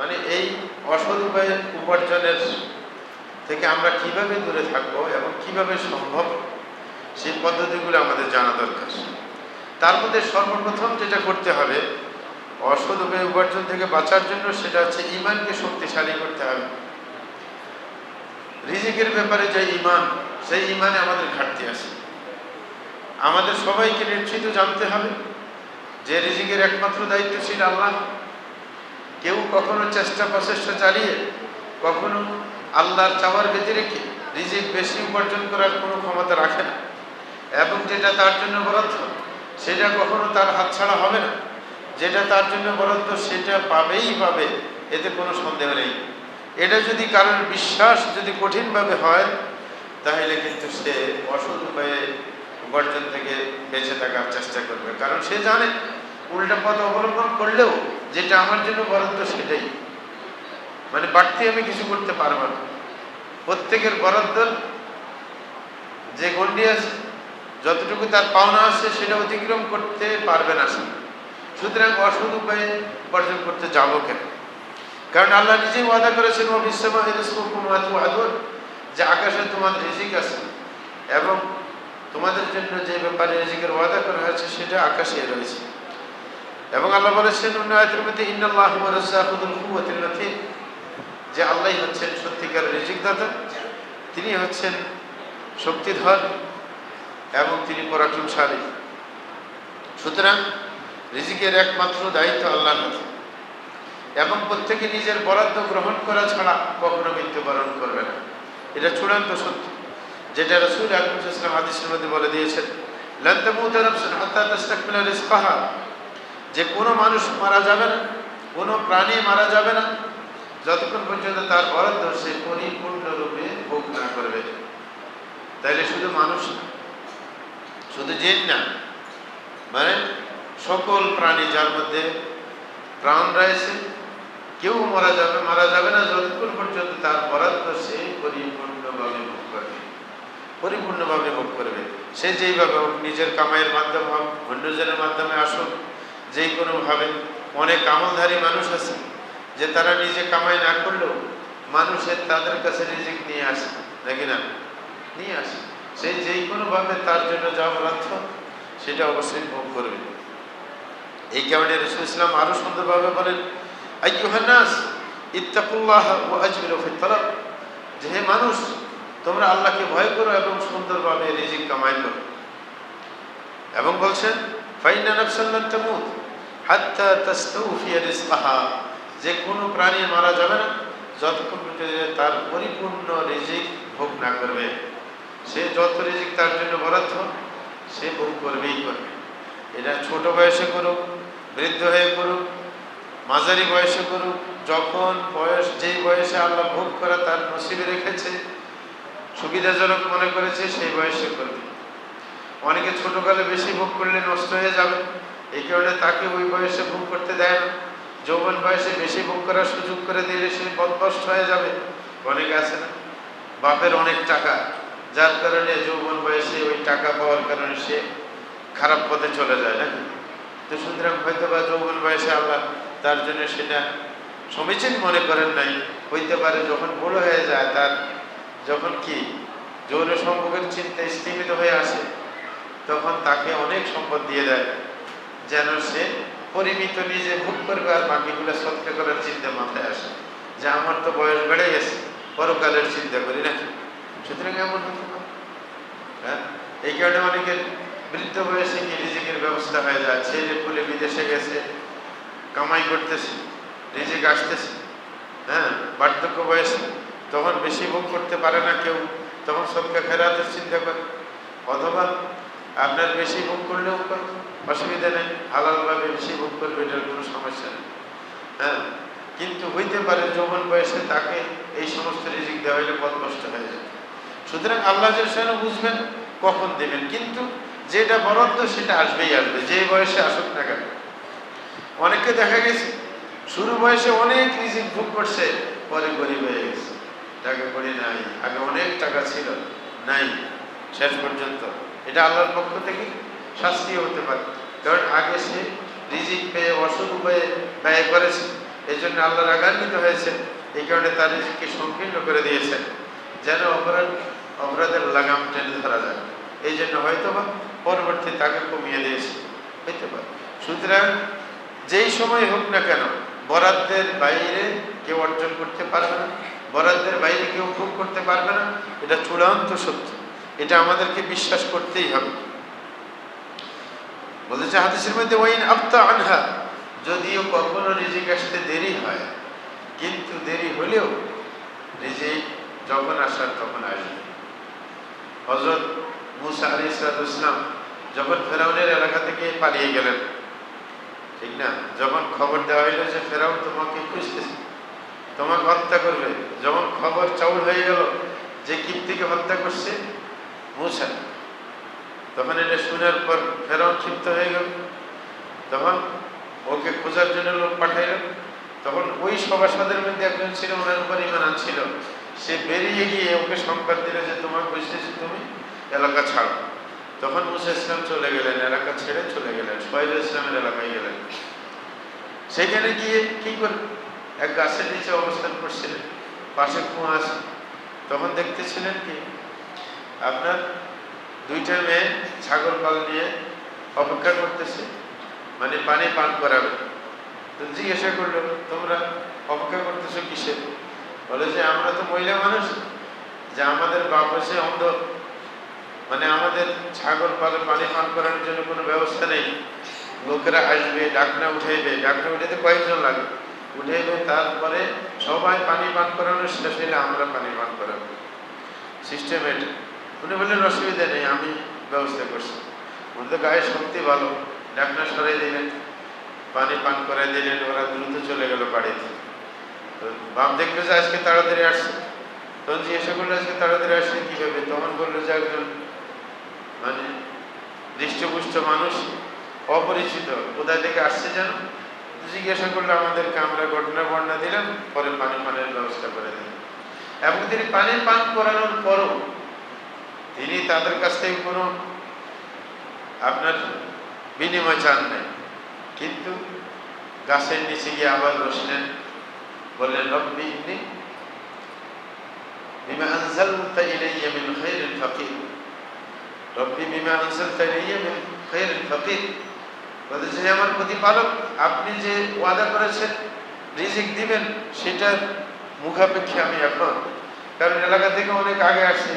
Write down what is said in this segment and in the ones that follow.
মানে এই অসৎ উপায়ে উপার্জনের থেকে আমরা কীভাবে দূরে থাকব এবং কীভাবে সম্ভব, সেই পদ্ধতিগুলো আমাদের জানা দরকার। তার মধ্যে সর্বপ্রথম যেটা করতে হবে, অসৎ উপায় উপার্জন থেকে বাঁচার জন্য সেটা হচ্ছে ইমানকে শক্তিশালী করতে হবে। রিজিকের ব্যাপারে যে ইমান, সেই ইমানে আমাদের ঘাটতি আছে। আমাদের সবাইকে নিশ্চিত জানতে হবে যে রিজিকের একমাত্র দায়িত্বশীল আল্লাহ। কেউ কখনো চেষ্টা প্রচেষ্টা চালিয়ে, কখনো আল্লাহর চাওয়ার বেঁধে রেখে রিজিক বেশি উপার্জন করার কোনো ক্ষমতা রাখে না। এবং যেটা তার জন্য বরাদ্দ, সেটা কখনো তার হাতছাড়া হবে না। যেটা তার জন্য বরাদ্দ, সেটা পাবেই পাবে, এতে কোনো সন্দেহ নেই। এটা যদি কারোর বিশ্বাস যদি কঠিনভাবে হয়, তাহলে কিন্তু সে অসৎ উপায়ে উপার্জন থেকে বেঁচে থাকার চেষ্টা করবে। কারণ সে জানে, উল্টা পথ অবলম্বন করলেও যেটা আমার জন্য বরাদ্দ সেটাই। মানে বাড়তি আমি কিছু করতে পারব না। প্রত্যেকের বরাদ্দ যে গন্ডি আছে, যতটুকু তার পাওনা আছে, সেটা অতিক্রম করতে পারবে না সে। সুতরাং অসৎ উপায়ে উপার্জন করতে যাব কেন? কারণ আল্লাহ নিজেই ওয়াদা করেছেন ও বিশ্বমা আদর যে আকাশে তোমার রিজিক আছে এবং তোমাদের জন্য যে ব্যাপারে রিজিকের ওয়াদা করা হয়েছে, সেটা আকাশে রয়েছে। এবং আল্লাহ বলেছেন অন্য আয়তের মধ্যে, ইন্নাল্লাহ রাজ্জাকুল কুওয়াতিল মাতিন যে আল্লাহ হচ্ছেন সত্যিকার রিজিক দাতা তিনি হচ্ছেন শক্তিধর এবং তিনি পরাক্রমশালী। সুতরাং রিজিকের একমাত্র দায়িত্ব আল্লাহ হাতে। এবং প্রত্যেকে নিজের বরাদ্দ গ্রহণ করা ছাড়া কখনো মৃত্যুবরণ করবে না। এটা চূড়ান্ত সত্য। যেটা রসুল আকরম হাদিসের মধ্যে বলে দিয়েছেন যে কোনো মানুষ মারা যাবে না, কোনো প্রাণী মারা যাবে না। যতক্ষণ পর্যন্ত তার বরাদ্দ সে পরিপূর্ণরূপে ভোগ না করবে। তাইলে শুধু মানুষ না, শুধু জেন না মানে সকল প্রাণী যার মধ্যে প্রাণ রয়েছে, কেউ মারা যাবে মারা যাবে না, যতক্ষণ পর্যন্ত তার বরাদ্দ সে পরিপূর্ণভাবে ভোগ করবে। পরিপূর্ণভাবে ভোগ করবে। সে যেইভাবে নিজের কামাইয়ের মাধ্যমে হোক অন্যজনের মাধ্যমে আসুক যে কোনোভাবে অনেক আমলধারী মানুষ আছে যে তারা নিজে কামাই না করলেও মানুষের তাদের কাছে রিজিক নিয়ে আসে, নাকি না? নিয়ে আসে। সে যেই কোনোভাবে তার জন্য যা বরাদ্দ, সেটা অবশ্যই ভোগ করবে। এই কারণে রসুল ইসলাম আরও সুন্দরভাবে বলেন আইয়ুহান্নাস ইত্তাকুল্লাহ ও আজমিল ফিতরাব যে হে মানুষ, তোমরা আল্লাহকে ভয় করো এবং সুন্দরভাবে রিজিক কামাই করো। এবং বলছেন ফাইনা নাফসাল্লান তামুত। হাত্তা তাস্তাউফিয়া রিজকাহা। যে কোনো প্রাণী মারা যাবে না, যতক্ষণ তার পরিপূর্ণ রিজিক ভোগ না করবে। সে যত রিজিক তার জন্য বরাদ্দ, সে ভোগ করবেই করবে। এটা ছোট বয়সে করুক, বৃদ্ধ হয়ে করুক, মাঝারি বয়সে করুক, যখন বয়স যেই বয়সে আল্লাহ ভোগ করা তার নসিবে রেখেছে, সুবিধাজনক মনে করেছে, সেই বয়সে করবে। অনেকে ছোটকালে বেশি ভোগ করলে নষ্ট হয়ে যাবে। এই কারণে তাকে ওই বয়সে ভোগ করতে দেয় না। যৌবন বয়সে বেশি ভোগ করার সুযোগ করে দিলে সে বদভস্ত হয়ে যাবে। অনেকে আছে না? বাপের অনেক টাকা। যার কারণে যৌবন বয়সে ওই টাকা পাওয়ার কারণে সে খারাপ পথে চলে যায় না তো সুতরাং হয়তো বা যৌবন বয়সে আল্লাহ তার জন্য সেটা সমীচীন মনে করেন নাই। হইতে পারে যখন বড় হয়ে যায়, তার যখন কি যৌন সম্পর্কের চিন্তা স্থিমিত হয়ে আসে, তখন তাকে অনেক সম্পদ দিয়ে দেয়। যেন সে পরিমিত নিজে ভোগ করবে আর বাকিগুলো সৎকা করার চিন্তা মাথায় আসে। যে আমার তো বয়স বেড়ে গেছে, পরকালের চিন্তা করি নাকি? সুতরাং এমন হতে পারে। হ্যাঁ? এই কারণে অনেকের বৃদ্ধ বয়সে কি রিজিকের ব্যবস্থা হয়ে যায়? ছেলে পুলে বিদেশে গেছে, কামাই করতেছে, রিজিক আসতেছে হ্যাঁ? বার্ধক্য বয়সে তখন বেশি ভোগ করতে পারে না কেউ, তখন সবকে ফেরাতের চিন্তা করে। অথবা আপনার বেশি ভোগ করলেও অসুবিধা নেই, হালালভাবে বেশি ভোগ করবে এটার কোনো সমস্যা নেই। হ্যাঁ কিন্তু হইতে পারে যৌবন বয়সে তাকে এই সমস্ত রিজিক দেওয়া হলে পথ নষ্ট হয়ে যায়। সুতরাং আল্লাহ যেন বুঝবেন, কখন দেবেন, কিন্তু যেটা বরাদ্দ সেটা আসবেই আসবে, যে বয়সে আসুক না কেন। অনেককে দেখা গেছে, শুরু বয়সে অনেক রিজিক ভোগ করছে, পরে গরিব হয়ে গেছে। টাকা করি নাই, আগে অনেক টাকা ছিল, নাই, শেষ পর্যন্ত। এটা আল্লাহর পক্ষ থেকে শাস্তিও হতে পারে। কারণ আগে সে রিজিক পেয়ে, অসুখ উপায়ে ব্যয় করেছে। এই জন্য আল্লাহ রাগান্বিত হয়েছে এই কারণে তার রিজিককে সংকীর্ণ করে দিয়েছেন। যেন অপরাধ, অপরাধের লাগাম টেনে ধরা যায়। এই জন্য হয়তো বা পরবর্তী তাকে কমিয়ে দিয়েছে। হইতে পারে। সুতরাং যেই সময় হোক না কেন, বরাদ্দের বাইরে কেউ অর্জন করতে পারবে না। বরাদ্দের বাইরে কেউ ভোগ করতে পারবে না। এটা চূড়ান্ত সত্য। এটা আমাদেরকে বিশ্বাস করতেই হবে। বলেছে হাদিসের মধ্যে, ওয়াইন আফতা আনহা। যদিও কখনো রিজিক আসতে দেরি হয়, কিন্তু দেরি হলেও রিজিক যখন আসার তখন আসবে। হজরত মুসা আলী ইসলাম যখন ফেরাউনের এলাকা থেকে পালিয়ে গেলেন, ঠিক না? যখন খবর দেওয়া হইল যে ফেরাউন তোমাকে খুঁজতেছে, তোমাকে হত্যা করবে, যখন খবর চাউল হয়ে গেল যে কীর্তিকে হত্যা করছে মুসা তখন এটা শোনার পর ফেরাউন ক্ষিপ্ত হয়ে গেল। তখন ওকে খোঁজার জন্য লোক পাঠাইল। তখন ওই সভাসদের মধ্যে একজন ছিল, ওনার উপর ইমান আনছিল সে বেরিয়ে গিয়ে ওকে সংবাদ দিল যে, তোমার বুঝতেছি তুমি? এলাকা ছাড়ো। তখন মুসা ইসলাম চলে গেলেন, এলাকা ছেড়ে চলে গেলেন সোহেব ইসলামের এলাকায় গেলেন। সেখানে গিয়ে কি করে, এক গাছের নিচে অবস্থান করছিলেন, পাশে কুয়া আছে তখন দেখতেছিলেন কি আপনার দুইটা মেয়ে ছাগল পাল নিয়ে অপেক্ষা করতেছে মানে পানি পান করাবে। তো জিজ্ঞাসা করল, তোমরা অপেক্ষা করতেছো কিসের? বলে যে, আমরা তো মহিলা মানুষ, যে আমাদের বাপ হচ্ছে অন্ধ। মানে আমাদের ছাগল পালে পানি পান করানোর জন্য কোনো ব্যবস্থা নেই। লোকেরা আসবে, ডাকনা উঠাইবে। ডাকনা উঠাইতে কয়েকজন লাগে। উঠাইবে, তারপরে সবাই পানি পান করানোর শেষ হলে আমরা পানি পান করাবো। সিস্টেম এটা। উনি বললেন, অসুবিধা নেই, আমি ব্যবস্থা করছি। উনি তো গায়ে শক্তি ভালো ডাকনা সরাই দিলেন, পানি পান করাই দিলেন, ওরা দ্রুত চলে গেল বাড়িতে। তো বাপ দেখল যে আজকে তাড়াতাড়ি আসছে। তখন জিজ্ঞাসা করল, আজকে তাড়াতাড়ি আসলে কীভাবে তখন বলল যে একজন মানে দৃষ্টপুষ্ট মানুষ, অপরিচিত, কোথায় থেকে আসছে যেন? জিজ্ঞাসা করলে আমাদেরকে আমরা ঘটনা বর্ণনা দিলাম পরে পানি পানের ব্যবস্থা করে দিলাম এবং তিনি পানি পান করানোর পরও তিনি তাদের কাছ থেকে কোনো আপনার বিনিময় চান নাই কিন্তু গাছের নিচে গিয়ে আবার বসলেন বললেন, রব্বি ইন্নি বিমা আনজালতা ইলাইয়া মিন খায়রিল ফাকির। রব্বি বিমা আনজালতা ইলাইয়া মিন খায়রিল ফাকির। বলতেছে যে আমার প্রতিপালক, আপনি যে ওয়াদা করেছেন, রিজিক দিবেন, সেটার মুখাপেক্ষে আমি এখন। কারণ এলাকা থেকে অনেক আগে আসছি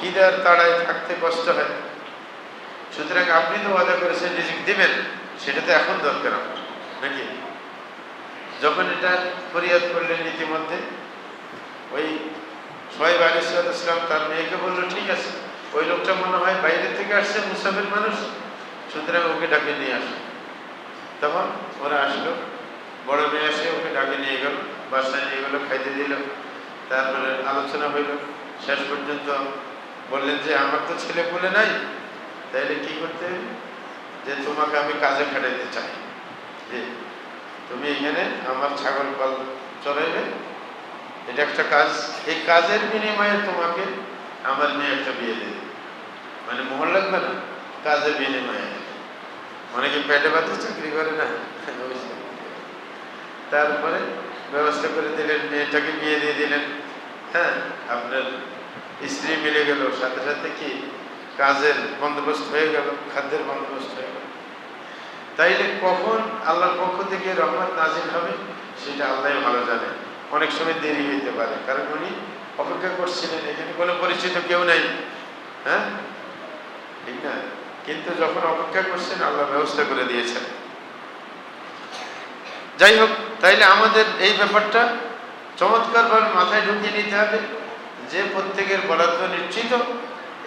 খিদার তাড়ায় থাকতে কষ্ট হয়। সুতরাং আপনি তো ওয়াদা করেছেন, রিজিক দিবেন, সেটা তো এখন দরকার নাকি? যখন এটা ফরিয়াদ করলেন ইতিমধ্যে, ওই সোহেব আলী ইসলাম তার মেয়েকে বলল, ঠিক আছে। ওই লোকটা মনে হয় বাইরে থেকে আসছে, মুসাফির মানুষ। সুতরাং ওকে ডাকে নিয়ে আসো। তখন ওরা আসলো, বড় মেয়ে আসে ওকে ডাকে নিয়ে গেল, বাসায় নিয়ে গেলো, খাইতে দিল। তারপরে আলোচনা হইল। শেষ পর্যন্ত বললেন যে, আমার তো ছেলে বলে নাই। তাইলে কি করতে? যে, তোমাকে আমি কাজে খাটাইতে চাই। যে, তুমি এখানে আমার ছাগল পাল চড়াইবে এটা একটা কাজ। এই কাজের বিনিময়ে তোমাকে আমার মেয়ে একটা বিয়ে দেবে। মানে মোহর লাগবে না, কাজের বিনিময়ে। অনেকে পেটে পাতে চাকরি করে না। তারপরে ব্যবস্থা করে দিলেন, মেয়েটাকে বিয়ে দিয়ে দিলেন। হ্যাঁ আপনার স্ত্রী মিলে গেল, সাথে সাথে কি কাজের বন্দোবস্ত হয়ে গেল, খাদ্যের বন্দোবস্ত হয়ে গেল? তাইলে কখন আল্লাহর পক্ষ থেকে রহমত নাজিল হবে, সেটা আল্লাহ ভালো জানে। অনেক সময় দেরি হইতে পারে, কারণ উনি অপেক্ষা করছিলেন, এখানে কোনো পরিচিত কেউ নেই। হ্যাঁ? ঠিক না? কিন্তু যখন অপেক্ষা করছেন আল্লাহ ব্যবস্থা করে দিয়েছেন। যাই হোক, তাইলে আমাদের এই ব্যাপারটা চমৎকারভাবে মাথায় ঢুকিয়ে নিতে হবে। যে প্রত্যেকের বরাদ্দ নিশ্চিত,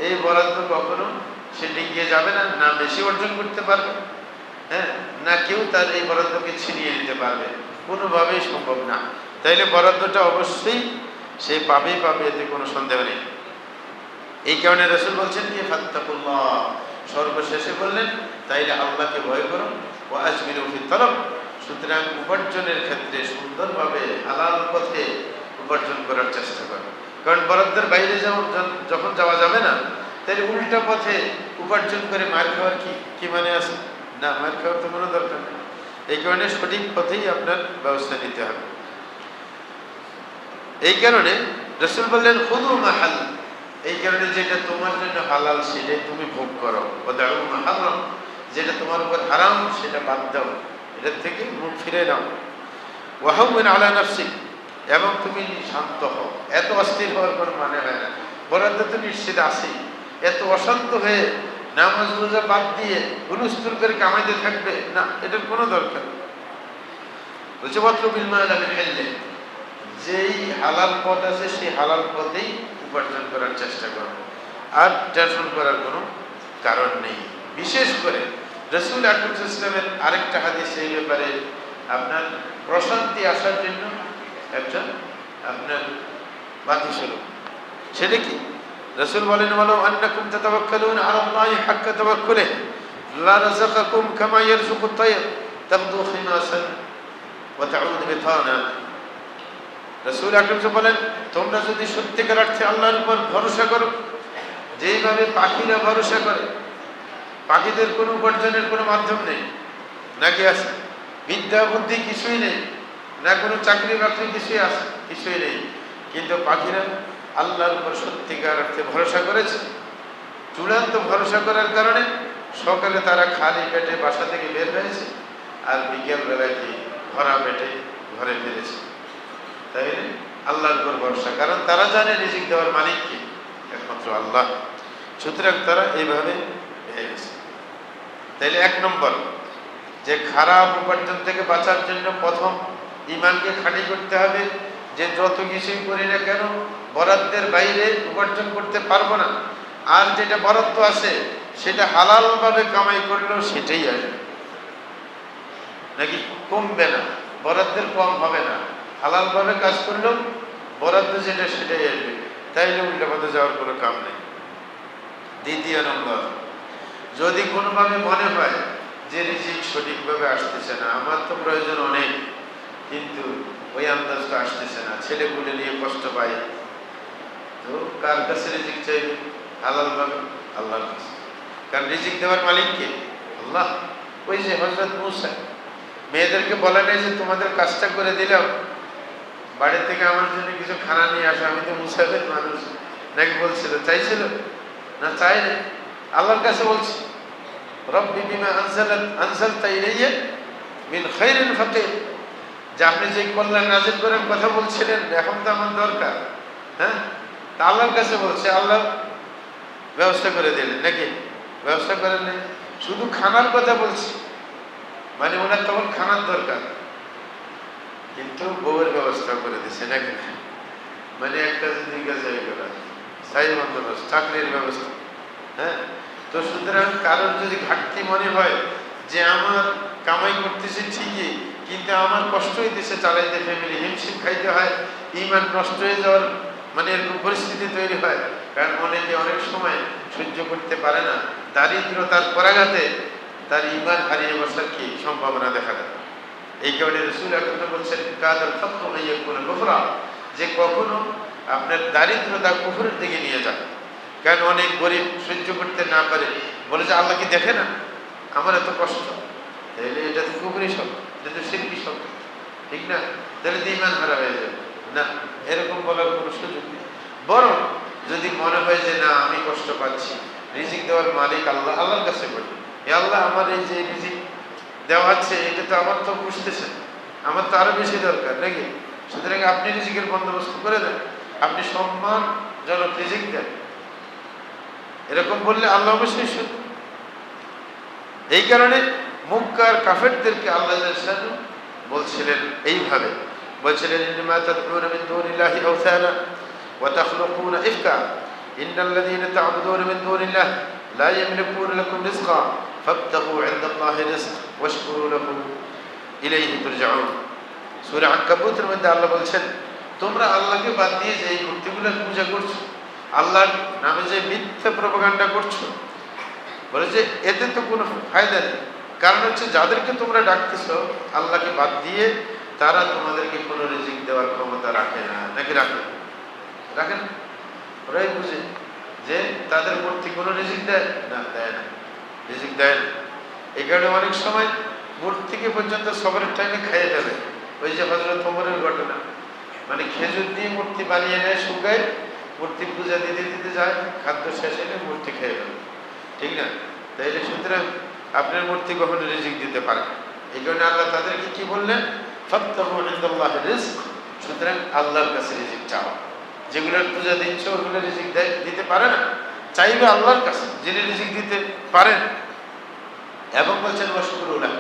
এই বরাদ্দ কখনো সে ডিগিয়ে যাবে না না বেশি অর্জন করতে পারবে হ্যাঁ না কেউ তার এই বরাদ্দকে ছিনিয়ে নিতে পারবে। কোনোভাবেই সম্ভব না। তাইলে বরাদ্দটা অবশ্যই সে পাবেই পাবে, এতে কোনো সন্দেহ নেই। এই কারণে রসুল বলছেন কি, ফাত্তাকুল্লাহ। সর্বশেষে বললেন, তাইলে আল্লাহকে ভয় করো ও আজমির ফি তলব। সুতরাং উপার্জনের ক্ষেত্রে সুন্দরভাবে হালাল পথে উপার্জন করার চেষ্টা করো। কারণ বরাদ্দের বাইরে যখন যাওয়া যাবে না, তাহলে উল্টা পথে উপার্জন করে মার খাওয়ার কি কি মানে আছে? না, মার খাওয়ার তো কোনো দরকার নেই। এই কারণে সঠিক পথেই আপনার ব্যবস্থা নিতে হবে। এই কারণে রসুল বললেন হুদু মাহাল। এই কারণে যেটা তোমার জন্য হালাল, সেটাই তুমি ভোগ করো। মাহারম যেটা তোমার উপর হারাম, সেটা বাদ দাও। এটার থেকে মুখ ফিরে নাও। ওয়াহমিন আলা নাফসিক। এবং তুমি শান্ত হও। এত অস্থির হওয়ার কোনো মানে হয় না। বরাদ্দ তো নিশ্চিত আসি এত অশান্ত হয়ে নামাজ রোজা বাদ দিয়ে হুলুস্তুল করে কামাইতে থাকবে, না, এটার কোনো দরকার। বলছে, মাত্র বিলমায় ফেললে। যেই হালাল পথ আছে, সেই হালাল পথেই উপার্জন করার চেষ্টা করো। আর টেনশন করার কোনো কারণ নেই। বিশেষ করে রসুল আকরম ইসলামের আরেকটা হাদিস এই ব্যাপারে আপনার প্রশান্তি আসার জন্য একটা আপনার বাতি স্বরূপ সেটা কি? রসুল বলেন বলো আন্নাকুম তাতাওয়াক্কালুন আলা আল্লাহি হাক্কা তাওয়াক্কুলি লা রাযাকাকুম কামা ইয়ারযুকু আত-তায়র তাগদু খিমাসান ওয়া তাউদু বিতানা. রসুল আকরম বলেন, তোমরা যদি সত্যিকার অর্থে আল্লাহর উপর ভরসা করো, যেইভাবে পাখিরা ভরসা করে, পাখিদের কোনো উপার্জনের কোনো মাধ্যম নেই, নাকি আছে? বিদ্যা বুদ্ধি কিছুই নেই না, কোনো চাকরি বাকরি কিছুই আছে কিছুই নেই। কিন্তু পাখিরা আল্লাহর উপর সত্যিকার অর্থে ভরসা করেছে। চূড়ান্ত ভরসা করার কারণে সকালে তারা খালি পেটে বাসা থেকে বের হয়েছে আর বিকেল বেলায় কি ভরা পেটে ঘরে ফিরেছে। তাই আল্লাহর উপর ভরসা। কারণ তারা জানে রিজিক দেওয়ার মালিক কি? একমাত্র আল্লাহ। সুতরাং তারা এইভাবে পেয়ে গেছে। তাইলে এক নম্বর, যে খারাপ উপার্জন থেকে বাঁচার জন্য প্রথম ইমানকে খাঁটি করতে হবে, যে যত কিছুই করি না কেন, বরাদ্দের বাইরে উপার্জন করতে পারব না। আর যেটা বরাদ্দ আছে, সেটা হালালভাবে কামাই করলেও সেটাই আসবে। নাকি কমবে না, বরাদ্দের কম হবে না। হালালভাবে কাজ করলেও বরাদ্দ যেটা, সেটাই আসবে। তাইলে পথে যাওয়ার কোনো কাম নেই। দ্বিতীয় নম্বর, যদি কোনোভাবে মনে হয় যে রিজিক সঠিকভাবে আসতেছে না, আমার তো প্রয়োজন অনেক। কিন্তু ওই আন্দাজটা আসতেছে না। ছেলেগুলো নিয়ে কষ্ট পাই তো কার কাছে রিজিক চাইবে? হালালভাবে আল্লাহর কাছে। কারণ রিজিক দেওয়ার মালিক কে? আল্লাহ। ওই যে হজরত মুসা। মেয়েদেরকে বলা নেই যে, তোমাদের কাজটা করে দিলাম বাড়ি থেকে আমার জন্য কিছু খানা নিয়ে আসো, আমি তো মুসাফের মানুষ। নাকি বলছিল, চাইছিল? না, চাই না আল্লাহর কাছে বলছি, রব্বি বিমা আনসালাত আনসালতা ইলাইয়া মিন খাইরিন ফাকির। যে আপনি যে কল্যাণ নাজিল করেন কথা বলছিলেন, এখন তো আমার দরকার। হ্যাঁ? তা আল্লাহর কাছে বলছে আল্লাহ ব্যবস্থা করে দিলেন। নাকি? ব্যবস্থা করেন শুধু খানার কথা বলছি। মানে ওনার তখন খানার দরকার। কিন্তু বউয়ের ব্যবস্থা করে দিছে, নাকি? মানে একটা দুই কাজ হয়ে গেল। স্থায়ী বন্দোবস্ত, চাকরির ব্যবস্থা। হ্যাঁ? তো সুতরাং কারোর যদি ঘাটতি মনে হয় যে আমার কামাই করতেছে ঠিকই কিন্তু আমার কষ্ট হইতেছে চালাইতে ফ্যামিলি হিমশিম খাইতে হয় ইমান নষ্ট হয়ে যাওয়ার মানে এরকম পরিস্থিতি তৈরি হয়। কারণ অনেকে অনেক সময় সহ্য করতে পারে না। দারিদ্রতার পরাঘাতে তার ইমান হারিয়ে বসার কি সম্ভাবনা দেখা দেয়? এই কারণে রসুল এখন বলছেন কাদার ফক্র হইয়া কোনো গোফরা যে কখনো আপনার দারিদ্রতা কুফুরের দিকে নিয়ে যান। কারণ অনেক গরিব সহ্য করতে না পারে। বলে যে, আল্লাহ কি দেখে না? আমার এত কষ্ট। তাহলে এটা তো কুকুরি শব্দ। এটা তো শিল্পী শব্দ ঠিক না? তাহলে তো ইমান হারা হয়ে যাবে। না, এরকম বলার কোনো সুযোগ নেই। বরং যদি মনে হয় যে, না, আমি কষ্ট পাচ্ছি, রিজিক দেওয়ার মালিক আল্লাহ, আল্লাহর কাছে বলি। এ আল্লাহ আমার এই যে রিজিক দেওয়া আছে, এটা তো আমার তো বুঝতেছে। আমার তো আরও বেশি দরকার, নাকি? সুতরাং আপনি রিজিকের বন্দোবস্ত করে দেন। আপনি সম্মান সম্মানজনক রিজিক দেন। এরকম বললে আল্লাহ অবশ্যই শুন এই কারণে মুক্কার কাফেরদেরকে আল্লাহ বলছিলেন এইভাবে। বলছিলেন, ইন্নামা তাদউনা মিন দুনিল্লাহি আওসানা ওয়া তাখলুকুনা ইফকা। ইন্নাল্লাযীনা তা'বুদুনা মিন দুনিল্লাহ লা ইয়ামলিকুনা লাকুম রিজকা ফাবতাগু ইনদাল্লাহি রিজক ওয়াশকুরু লাহু ইলাইহি তুরজাউন। সূরা আনকাবুতের মধ্যে আল্লাহ বলছেন, তোমরা আল্লাহকে বাদ দিয়ে যে এই মূর্তিগুলোর পূজা করছ, আল্লাহর নামে যে মিথ্যা প্রপাগান্ডা করছ, বলে যে এতে তো কোনো ফায়দা নেই। কারণ হচ্ছে যাদেরকে তোমরা ডাকতেছো, আল্লাহকে বাদ দিয়ে তারা তোমাদেরকে কোনো রিজিক দেওয়ার ক্ষমতা রাখে না। নাকি রাখে? রাখেন ওরাই বুঝে যে তাদের প্রতি কোনো রিজিক দেয় না দেয় না। রিজিক দেয় না। এই কারণে অনেক সময় মূর্তিকে পর্যন্ত সবরের টাইমে খাইয়ে ফেলে। ওই যে হজরত ওমরের ঘটনা। মানে খেজুর দিয়ে মূর্তি বানিয়ে নেয়, শুকায়, মূর্তি পূজা দিতে দিতে যায়, খাদ্য শেষ হলে মূর্তি খেয়ে ফেলে। ঠিক না? তাইলে সুতরাং আপনার মূর্তি কখনো রিজিক দিতে পারে এই জন্য আল্লাহ তাদেরকে কি বললেন? ইনদাল্লাহ রিজক। সুতরাং আল্লাহর কাছে রিজিক চাও। যেগুলোর পূজা দিচ্ছ, ওগুলো রিজিক দিতে পারে না। চাইবে আল্লাহর কাছে, যিনি রিজিক দিতে পারেন। এবং বলছেন মশকুরুল্লাহ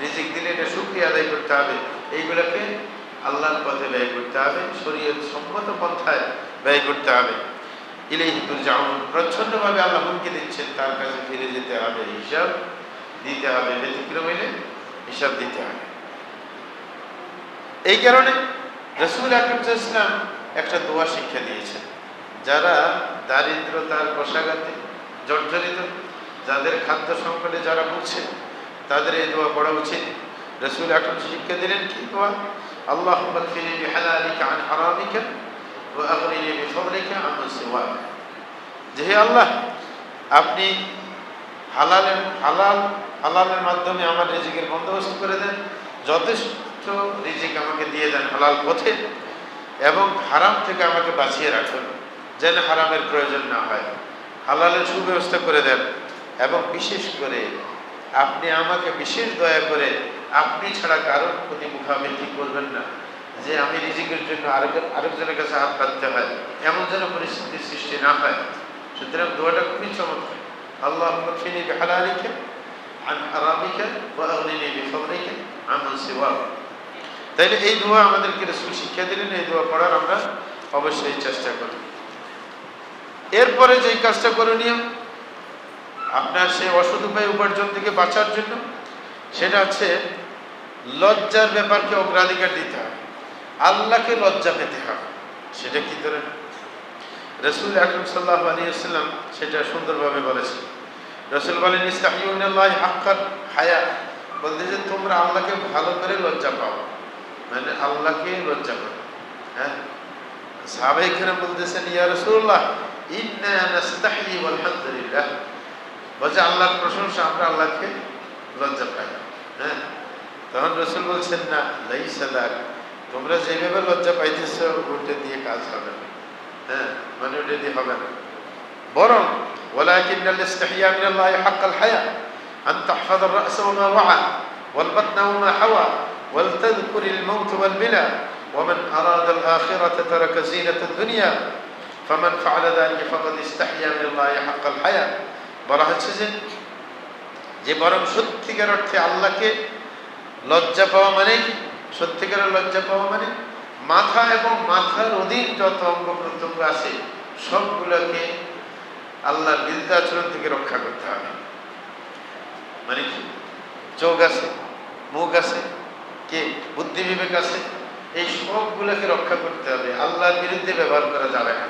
রিজিক দিলে এটা শুক্রিয়া আদায় করতে হবে। এইগুলোকে আল্লাহর পথে ব্যয় করতে হবে। শরীয়ত সম্মত পন্থায় ব্যয় করতে হবে। ইলেহি তুরজাউন। প্রচ্ছন্নভাবে আল্লাহ হুমকি দিচ্ছেন, তার কাছে ফিরে যেতে হবে, হিসাব। দিতে হবে, ব্যতিক্রম এলে হিসাব দিতে হবে। এই কারণে রসুল আকরম ইসলাম একটা দোয়া শিক্ষা দিয়েছেন। যারা দারিদ্রতার বসাগাতে জর্জরিত, যাদের খাদ্য সংকটে যারা ভুগছে, তাদের এই দোয়া পড়া উচিত। রসুল আকরম শিক্ষা দিলেন কি দোয়া? আল্লাহ যে আল্লাহ, আপনি হালালের, হালাল, হালালের মাধ্যমে আমার রিজিকের বন্দোবস্ত করে দেন। যথেষ্ট রিজিক আমাকে দিয়ে দেন হালাল পথে এবং হারাম থেকে আমাকে বাঁচিয়ে রাখুন, যেন হারামের প্রয়োজন না হয়। হালালের সুব্যবস্থা করে দেন এবং বিশেষ করে আপনি আমাকে বিশেষ দয়া করে, আপনি ছাড়া কারোর প্রতি মুখামুখি করবেন না যে আমি রিজিকের জন্য আরেক, আরেকজনের কাছে হাত পাততে হয়, এমন যেন পরিস্থিতির সৃষ্টি না হয়। সুতরাং দোয়াটা খুবই চমৎকার। আল্লাহ ফিনি হালালিকে আন হারামিকে ও আগনিনি বিফদলিকে আমন সিওয়া তাইলে এই দোয়া আমাদেরকে রসুল শিক্ষা দিলেন, এই দোয়া পড়ার আমরা অবশ্যই চেষ্টা করি। এরপরে যে কাজটা করণীয়, আপনার সেই অসৎ উপায় উপার্জন থেকে বাঁচার জন্য, সেটা হচ্ছে লজ্জার ব্যাপারকে অগ্রাধিকার দিতে হবে। আল্লাহকে লজ্জা পেতে হবে। সেটা কি ধরেন রসুল আকরম সাল্লাহ আলী আসসালাম সেটা সুন্দরভাবে বলেছে রসুল বলেন ইস্তাহিউল্লাহ হাক্কার হায়া। বলতে যে তোমরা আল্লাহকে ভালো করে লজ্জা পাও। মানে আল্লাহকে লজ্জা করো। হ্যাঁ? সাহাবাই খানে বলতেছেন, ইয়া রসুল্লাহ ইন্না বলছে আল্লাহর প্রশংসা, আমরা আল্লাহকে লজ্জা পাই। হ্যাঁ? তখন রসুল বলছেন, না লাইসাদাক তোমরা যেভাবে লজ্জা পাইতেছ, ওটা দিয়ে কাজ হবে না। হ্যাঁ মানে ওটা দিয়ে হবে না বরং ولكن الاستحياء من الله حق الحياء أن تحفظ الرأس وما وعى والبطن وما حوى ولتذكر الموت والبلى ومن أراد الآخرة ترك زينة الدنيا فمن فعل ذلك فقد استحيا من الله حق الحياء বলা হচ্ছে যে যে বরং সত্যিকার অর্থে আল্লাহকে লজ্জা পাওয়া মানে কি সত্যিকারের লজ্জা পাওয়া মানে মাথা এবং মাথার অধীন যত অঙ্গ প্রত্যঙ্গ আছে, সবগুলোকে আল্লাহর বিরুদ্ধে আচরণ থেকে রক্ষা করতে হবে। মানে কি? চোখ আছে, মুখ আছে, কে? বুদ্ধি বিবেক আছে, এই সবগুলোকে রক্ষা করতে হবে। আল্লাহর বিরুদ্ধে ব্যবহার করা যাবে না।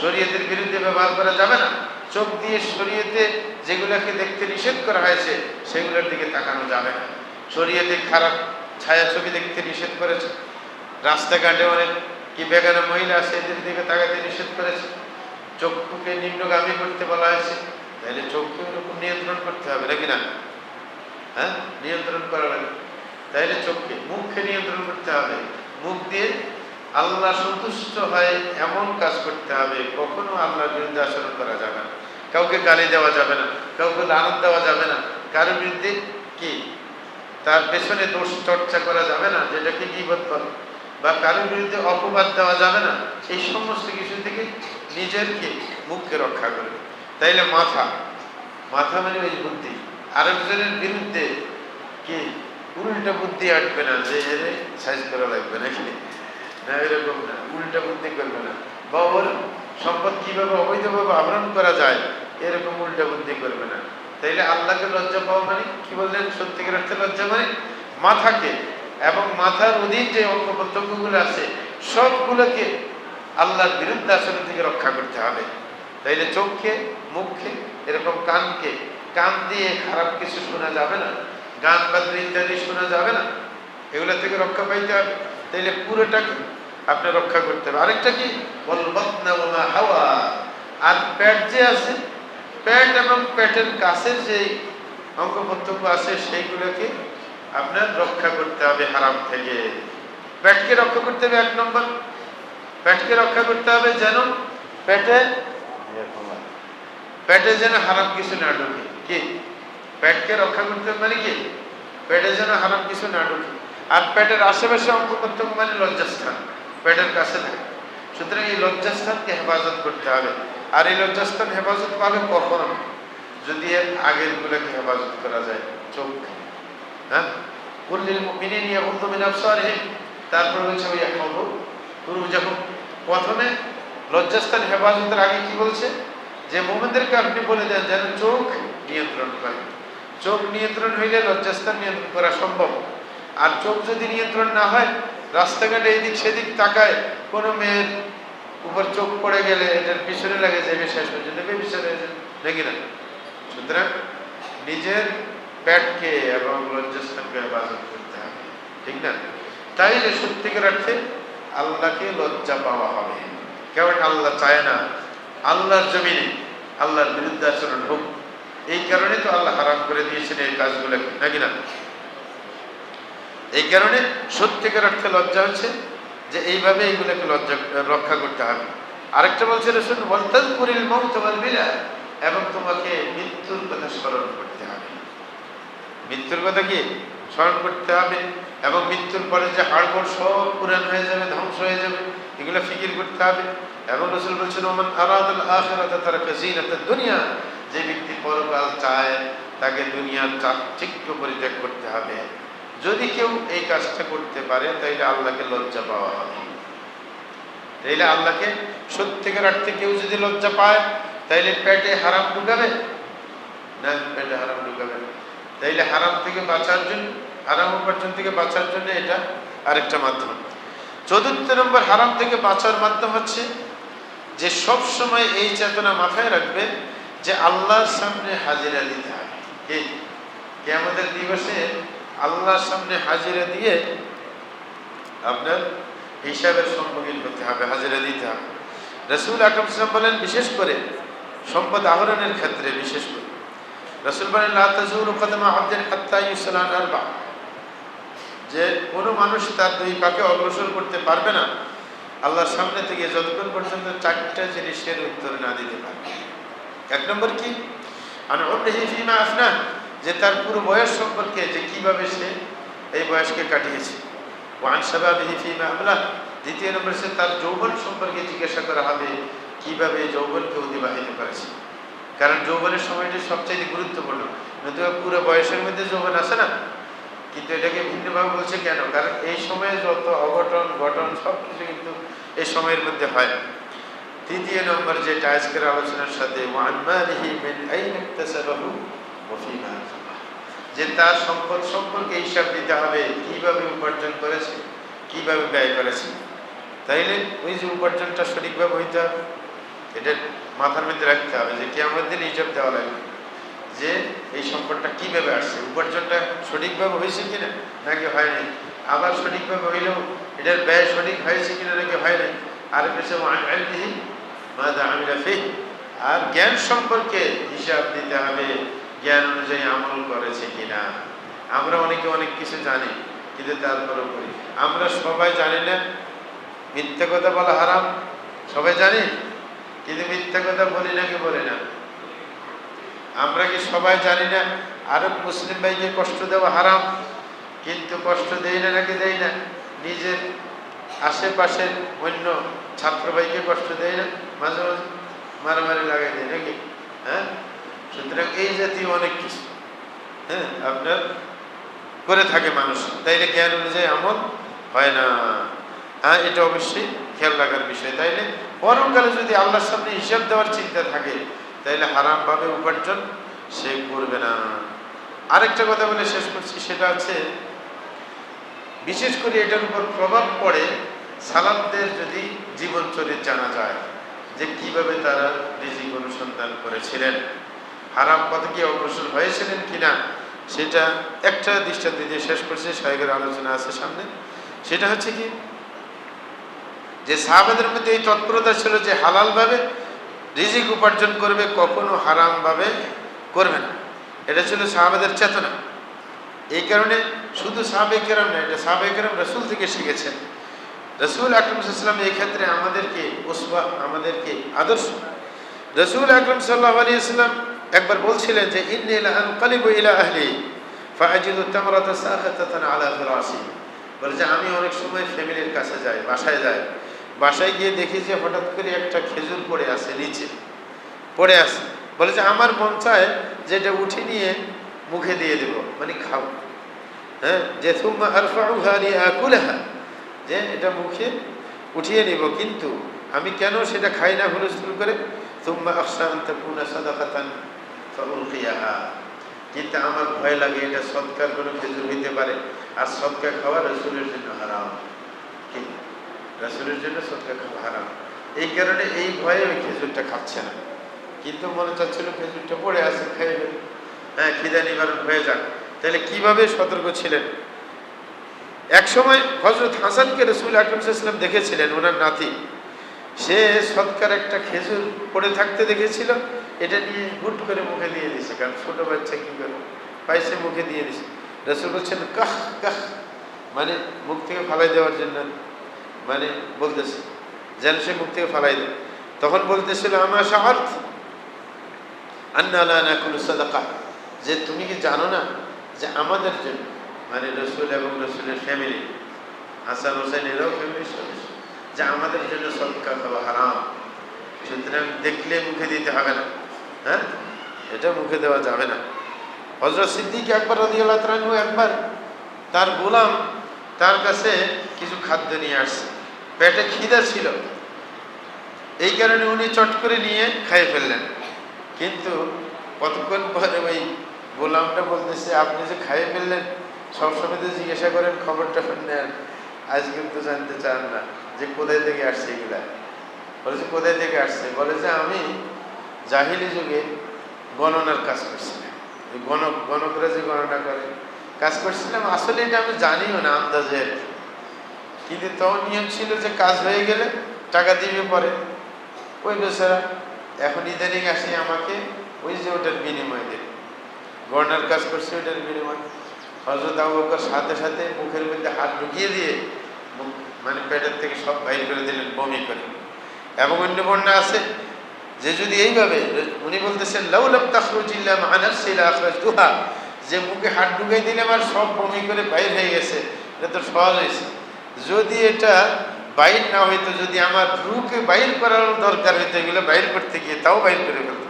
শরীয়তের বিরুদ্ধে ব্যবহার করা যাবে না। চোখ দিয়ে শরীয়তে যেগুলোকে দেখতে নিষেধ করা হয়েছে, সেগুলোর দিকে তাকানো যাবে না। শরীয়তে খারাপ ছায়া ছবি দেখতে নিষেধ করেছে রাস্তাঘাটে অনেক কি বেগানা মহিলা আছে এদের দিকে তাকাতে নিষেধ করেছে? চক্ষুকে নিম্নগামী করতে বলা হয়েছে। তাহলে চোখকে ওরকম নিয়ন্ত্রণ করতে হবে, নাকি না? হ্যাঁ? নিয়ন্ত্রণ করা লাগে। তাইলে চোখকে মুখকে নিয়ন্ত্রণ করতে হবে। মুখ দিয়ে আল্লাহ সন্তুষ্ট হয় এমন কাজ করতে হবে, কখনো আল্লাহর বিরুদ্ধে আচরণ করা যাবে না। কাউকে গালি দেওয়া যাবে না, কাউকে লানত দেওয়া যাবে না। কারোর বিরুদ্ধে কি? তার পেছনে দোষ চর্চা করা যাবে না, যেটাকে গিবত বলে। বা কারোর বিরুদ্ধে অপবাদ দেওয়া যাবে না, এই সমস্ত কিছু থেকে নিজেরকে মুখকে রক্ষা করবে তাইলে মাথা মাথা মানে ওই বুদ্ধি। আরেকজনের বিরুদ্ধে কি? উল্টা বুদ্ধি আটবে না, যে এরে সাইজ করা লাগবে নাকি? না, এরকম না, উল্টা বুদ্ধি করবে না। বা ওর সম্পদ কীভাবে অবৈধভাবে আহরণ করা যায়, এরকম উল্টা বুদ্ধি করবে না। তাইলে আল্লাহকে লজ্জা পাওয়া মানে কি বললেন? সত্যিকার অর্থে লজ্জা মানে মাথাকে এবং মাথার অধীন যে অঙ্গ প্রত্যঙ্গগুলো আছে, সবগুলোকে আল্লাহর বিরুদ্ধে আচরণ থেকে রক্ষা করতে হবে। তাইলে চোখকে, মুখকে, এরকম কানকে, কান দিয়ে খারাপ কিছু শোনা যাবে না, গান বাদ্য ইত্যাদি শোনা যাবে না, এগুলো থেকে রক্ষা পাইতে হবে। তাইলে পুরোটাকে আপনি রক্ষা করতে হবে। আরেকটা কি? হাওয়া। আর প্যাট যে আছে প্যাট এবং প্যাটের কাছের যে অঙ্গ প্রত্যঙ্গ আছে, সেইগুলোকে আপনার রক্ষা করতে হবে হারাম থেকে। পেটকে রক্ষা করতে হবে এক নম্বর। পেটকে রক্ষা করতে হবে যেন পেটে পেটে যেন হারাম কিছু না ঢুকে। কি? পেটকে রক্ষা করতে হবে মানে কি? পেটে যেন হারাম কিছু না ঢুকে। আর পেটের আশেপাশে অঙ্গ প্রত্যঙ্গ মানে লজ্জাস্থান। পেটের কাছে থাকে সুতরাং এই লজ্জাস্থানকে হেফাজত করতে হবে। আর এই লজ্জাস্থান হেফাজত পাবে কখন? যদি আগের গুলোকে হেফাজত করা যায় চোখ হ্যাঁ? তারপর যখন প্রথমে লজ্জাস্থান আগে বলছে? যে আপনি বলে দেন যেন চোখ নিয়ন্ত্রণ করে। চোখ নিয়ন্ত্রণ হইলে লজ্জাস্থান নিয়ন্ত্রণ করা সম্ভব। আর চোখ যদি নিয়ন্ত্রণ না হয়, রাস্তাঘাটে এদিক সেদিক তাকায়, কোনো মেয়ের উপর চোখ পড়ে গেলে এটার পিছনে লাগে যাবে শেষ পর্যন্ত পিছনে নাকি না? সুতরাং নিজের পেটকে এবং লজ্জাস্থানকে হেফাজত করতে হবে, ঠিক না? তাই যে সত্যিকার অর্থে আল্লাহকে লজ্জা পাওয়া হবে। কেমন আল্লাহ চায় না? আল্লাহর জমিনে আল্লাহর বিরুদ্ধে আচরণ হোক, এই কারণে তো আল্লাহ হারাম করে দিয়েছেন এই কাজগুলো নাকি না? এই কারণে সত্যিকার অর্থে লজ্জা হচ্ছে যে এইভাবে এইগুলোকে লজ্জা, রক্ষা করতে হবে। আরেকটা বলছে রসুন বলতেন করিল মৌত বিলা এবং তোমাকে মৃত্যুর কথা স্মরণ করতে মৃত্যুর কথা কি? স্মরণ করতে হবে। এবং মৃত্যুর পরে যে হাড়গোড় সব পুরান হয়ে যাবে, ধ্বংস হয়ে যাবে, এগুলো ফিকির করতে হবে। এবং রসুল বলছেন, ওমান আরাদুল আখিরাতে তারা দুনিয়া। যে ব্যক্তি পরকাল চায়, তাকে দুনিয়ার চাকচিক্য পরিত্যাগ করতে হবে। যদি কেউ এই কাজটা করতে পারে, তাইলে আল্লাহকে লজ্জা পাওয়া হবে। তাইলে আল্লাহকে সত্যিকার অর্থে কেউ যদি লজ্জা পায়, তাইলে পেটে হারাম ঢুকাবে? না, পেটে হারাম ঢুকাবে না। তাইলে হারাম থেকে বাঁচার জন্য, হারাম উপার্জন থেকে বাঁচার জন্য এটা আরেকটা মাধ্যম। চতুর্থ নম্বর হারাম থেকে বাঁচার মাধ্যম হচ্ছে যে সব সময় এই চেতনা মাথায় রাখবে যে আল্লাহর সামনে হাজিরা দিতে হবে। কি? আমাদের দিবসে আল্লাহর সামনে হাজিরা দিয়ে আপনার হিসাবের সম্মুখীন হতে হবে, হাজিরা দিতে হবে। রসুল আকরম সাল্লাম বলেন, বিশেষ করে সম্পদ আহরণের ক্ষেত্রে বিশেষ করে। রসুল বলেন যে কোনো মানুষ তার দুই পাকে অগ্রসর করতে পারবে না, আল্লাহর সামনে থেকে যতক্ষণ পর্যন্ত চারটা জিনিসের উত্তর না দিতে পারবে এক নম্বর কি? আফনা যে তার পুরো বয়স সম্পর্কে যে কীভাবে সে এই বয়সকে কাটিয়েছে। ওয়ান সাবাবিহি ফিমা আমলা দ্বিতীয় নম্বর, সে তার যৌবন সম্পর্কে জিজ্ঞাসা করা হবে, কীভাবে যৌবনকে অতিবাহিত করেছে। কারণ যৌবনের সময়টি সবচেয়ে গুরুত্বপূর্ণ। নতুবা পুরো বয়সের মধ্যে যৌবন আসে না? কিন্তু এটাকে ভিন্নভাবে বলছে কেন? কারণ এই সময়ে যত অঘটন, ঘটন সব কিছু কিন্তু এই সময়ের মধ্যে হয়। তৃতীয় নম্বর যেটা আজকের আলোচনার সাথে যে তার সম্পদ সম্পর্কে হিসাব দিতে হবে, কীভাবে উপার্জন করেছে, কীভাবে ব্যয় করেছে। তাইলে ওই যে উপার্জনটা সঠিকভাবে হইতে হবে। এটা মাথার মধ্যে রাখতে হবে যে কি আমাদের দিন হিসাব দেওয়া লাগবে যে এই সম্পদটা কীভাবে আসছে। উপার্জনটা সঠিকভাবে হয়েছে কিনা নাকি হয়নি? আবার সঠিকভাবে হইলেও এটার ব্যয় সঠিক হয়েছে কিনা নাকি হয় নাই আর পেছে আর জ্ঞান সম্পর্কে হিসাব দিতে হবে, জ্ঞান অনুযায়ী আমল করেছে কিনা। আমরা অনেকে অনেক কিছু জানি, কিন্তু তারপরে করি আমরা সবাই জানি না, মিথ্যে কথা বলা হারাম। সবাই জানি? কিন্তু মিথ্যা কথা বলি নাকি বলি না? আমরা কি সবাই জানি না? আরব মুসলিম ভাইকে কষ্ট দেওয়া হারাম, কিন্তু কষ্ট দেই না নাকি দেই না? নিজের আশেপাশের অন্য ছাত্র ভাইকে কষ্ট দেয় না? মাঝে মাঝে মারামারি লাগাই দেয় নাকি? হ্যাঁ? সুতরাং এই জাতীয় অনেক কিছু। হ্যাঁ? আপনার করে থাকে মানুষ। তাইলে জ্ঞান অনুযায়ী আমল হয় না। হ্যাঁ এটা অবশ্যই খেয়াল রাখার বিষয়। তাইলে পরমকালে যদি আল্লাহর সামনে হিসাব দেওয়ার চিন্তা থাকে, তাইলে হারামভাবে উপার্জন সে করবে না। আরেকটা কথা বলে শেষ করছি, সেটা হচ্ছে, বিশেষ করে এটার উপর প্রভাব পড়ে সালামদের যদি জীবন চরিত জানা যায়, যে কীভাবে তারা রিজিক অনুসন্ধান করেছিলেন। হারাম পথে কি অগ্রসর হয়েছিলেন কিনা, সেটা একটা দৃষ্টান্ত দিয়ে শেষ করছে, সাহেবের আলোচনা আছে সামনে। সেটা হচ্ছে কি যে সাহাবাদের মধ্যে এই তৎপরতা ছিল যে হালালভাবে রিজিক উপার্জন করবে, কখনো হারামভাবে করবে না। এটা ছিল সাহাবাদের চেতনা। এই কারণে শুধু সাহাবে কেরাম না এটা সাহাবে কেরাম রসুল থেকে শিখেছেন। রসুল আকরম সাল্লাম এই ক্ষেত্রে আমাদেরকে ওসবা আমাদেরকে আদর্শ। রসুল আকরম সাল্লাহ আলী ইসলাম একবার বলছিলেন যে ইন্নিলা আনকালিবু ইলা আলা বলে যে, আমি অনেক সময় ফ্যামিলির কাছে যাই, বাসায় যাই। বাসায় গিয়ে দেখি যে হঠাৎ করে একটা খেজুর পড়ে আছে নিচে। পড়ে আছে। বলে যে আমার মন চায় যে এটা উঠে নিয়ে মুখে দিয়ে দেব মানে খাও। হ্যাঁ যে তুম্মা আরফাউহা লিআকুলাহা যে এটা মুখে উঠিয়ে নিব। কিন্তু আমি কেন সেটা খাই না হুলস্থুল করে তুম্মা আফসা আন তাকুনা সাদাকাতান ফাউলকিয়াহা। কিন্তু আমার ভয় লাগে এটা সৎকার কোনো খেজুর হইতে পারে, আর সৎকার খাওয়া রসুলের জন্য হারাম। কি? রসুলের জন্য সৎকার খাওয়া হারাম। এই কারণে এই ভয়ে ওই খেজুরটা খাচ্ছে না। কিন্তু মনে চাচ্ছিল খেজুরটা পড়ে আছে খাইবে হ্যাঁ খিদা নিবারণ হয়ে যাক। তাহলে কীভাবে সতর্ক ছিলেন? এক সময় হজরত হাসানকে রসুল আকরম সাল্লাম দেখেছিলেন, ওনার নাতি। সে সৎকার একটা খেজুর পড়ে থাকতে দেখেছিল, এটা নিয়ে হুট করে মুখে দিয়ে দিছে, কারণ ছোট বাচ্চা কি করে পাইসে মুখে দিয়ে দিছে। রসুল বলছেন, কাহ কাহ। মানে মুখ থেকে ফালাই দেওয়ার জন্য মানে বলতেছে, যেন সে মুখ থেকে ফালাই দেয়। তখন বলতেছিল আমার সাহার্থ আন্না না কোনো সাদাকা। যে, তুমি কি জানো না যে, আমাদের জন্য মানে রসুল এবং রসুলের ফ্যামিলি হাসান হোসেন এরাও যে, আমাদের জন্য সৎকা খাওয়া হারাম। সুতরাং দেখলে মুখে দিতে হবে না হ্যাঁ? এটা মুখে দেওয়া যাবে না। হজরত সিদ্দিক একবার রদিয়াল্লাহ তালু একবার তার গোলাম তার কাছে কিছু খাদ্য নিয়ে আসছে। পেটে খিদা ছিল। এই কারণে উনি চট করে নিয়ে খাইয়ে ফেললেন। কিন্তু কতক্ষণ পরে ওই গোলামটা বলতেছে, আপনি যে খাইয়ে ফেললেন, সবসময় তো জিজ্ঞাসা করেন, খবরটা নেন আজ কিন্তু জানতে চান না যে কোথায় থেকে আসছে এগুলা। বলে যে, কোথায় থেকে আসছে? বলে যে, আমি জাহিলি যুগে গণনার কাজ করছিলাম। গণক, গণকরা যে গণনা করে, কাজ করছিলাম। আসলে এটা আমি জানিও না আন্দাজে। আর কি। কিন্তু তখন নিয়ম ছিল যে কাজ হয়ে গেলে টাকা দিবে পরে। ওই বেচারা এখন ইদানিং আসি আমাকে ওই যে ওটার বিনিময় দেবে গণনার কাজ করছে ওটার বিনিময়। হজরত আবু বকর সাথে সাথে মুখের মধ্যে হাত ঢুকিয়ে দিয়ে মানে পেটের থেকে সব বাইর করে দিলেন, বমি করে। এবং অন্য বন্যা আছে, যে যদি এইভাবে, উনি বলতেছেন লাউলাম তাখরুজিল্লাহ আনাফসিলা আখরাজতুহা যে মুখে হাত ঢুকিয়ে দিলে আমার সব বমি করে বাইর হয়ে গেছে। এটা তো সহজ হয়েছে। যদি এটা বাইর না হইতো, যদি আমার রুকে বাইর করার দরকার হইতো, এগুলো বাইর করতে গিয়ে তাও বাইর করে ফেলতো।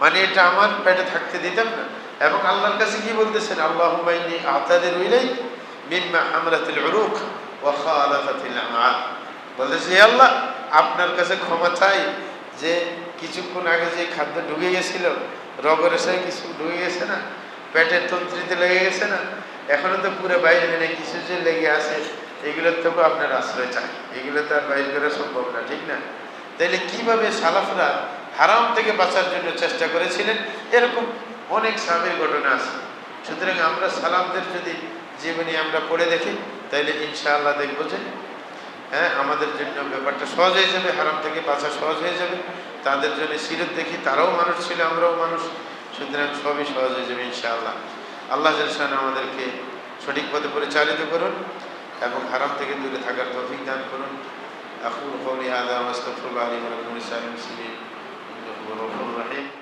মানে এটা আমার পেটে থাকতে দিতাম না। এবং আল্লাহর কাছে কি বলতেছেন? আল্লাহ বাইনি আতাদের উইলাই মিম্মা আমরাতিল উরুক ওয়া খালাফাতিল আমাল। বলতেছে আল্লাহ, আপনার কাছে ক্ষমা চাই যে কিছুক্ষণ আগে যে খাদ্য ঢুকে গেছিল, রগরে সে কিছু ঢুকে গেছে না, পেটের তন্ত্রিতে লেগে গেছে না এখনও তো পুরো বাইরে নেই, কিছু যে লেগে আছে এগুলোর থেকেও আপনার আশ্রয় চাই। এগুলো তো আর বাইর করা সম্ভব না, ঠিক না? তাইলে কীভাবে সালাফরা হারাম থেকে বাঁচার জন্য চেষ্টা করেছিলেন? এরকম অনেক সাবের ঘটনা আছে। সুতরাং আমরা সালামদের যদি জীবনী আমরা পড়ে দেখি, তাইলে ইনশাআল্লাহ দেখব যে হ্যাঁ আমাদের জন্য ব্যাপারটা সহজ হয়ে যাবে, হারাম থেকে বাঁচা সহজ হয়ে যাবে। তাদের জন্য সিরত দেখি, তারাও মানুষ ছিল, আমরাও মানুষ। সুতরাং সবই সহজ হয়ে যাবে ইনশাআল্লাহ। আল্লাহ জলসান আমাদেরকে সঠিক পথে পরিচালিত করুন এবং হারাম থেকে দূরে থাকার তফিক দান করুন। আখুল কৌলি আদা আস্তফুল্লাহ আলী মুসলিম রহিম।